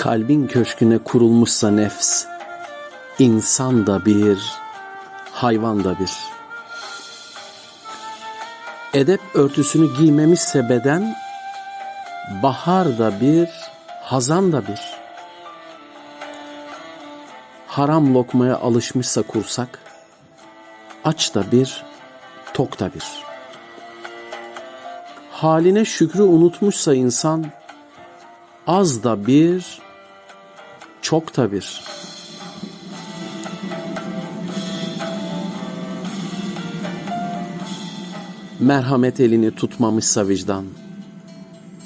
Kalbin köşküne kurulmuşsa nefs, insan da bir, hayvan da bir. Edep örtüsünü giymemişse beden, bahar da bir, hazan da bir. Haram lokmaya alışmışsa kursak, aç da bir, tok da bir. Haline şükrü unutmuşsa insan, az da bir, çok da bir. Merhamet elini tutmamışsa vicdan,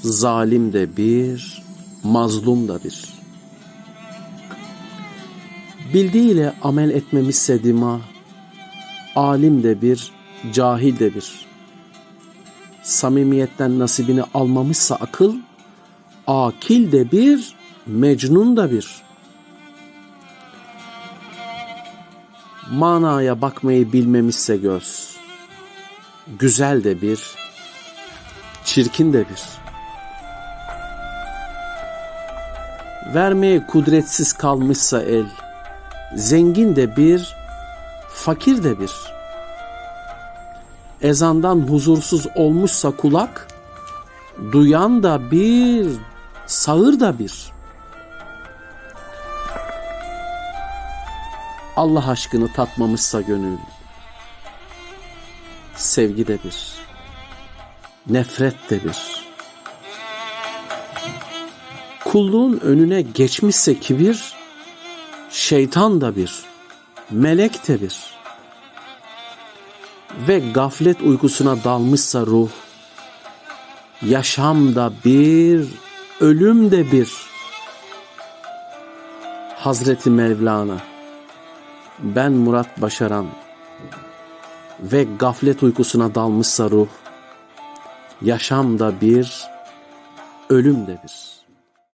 zalim de bir, mazlum da bir. Bildiğiyle amel etmemişse dima, alim de bir, cahil de bir. Samimiyetten nasibini almamışsa akıl, akil de bir, mecnun da bir. Manaya bakmayı bilmemişse göz, güzel de bir, çirkin de bir. Vermeye kudretsiz kalmışsa el, zengin de bir, fakir de bir. Ezandan huzursuz olmuşsa kulak, duyan da bir, sağır da bir. Allah aşkını tatmamışsa gönül, sevgi de bir, nefret de bir. Kulluğun önüne geçmişse kibir, şeytan da bir, melek de bir. Ve gaflet uykusuna dalmışsa ruh, yaşam da bir, ölüm de bir. Hazreti Mevlana, ben Murat Başaran ve gaflet uykusuna dalmışsa ruh, yaşam da bir, ölüm de bir.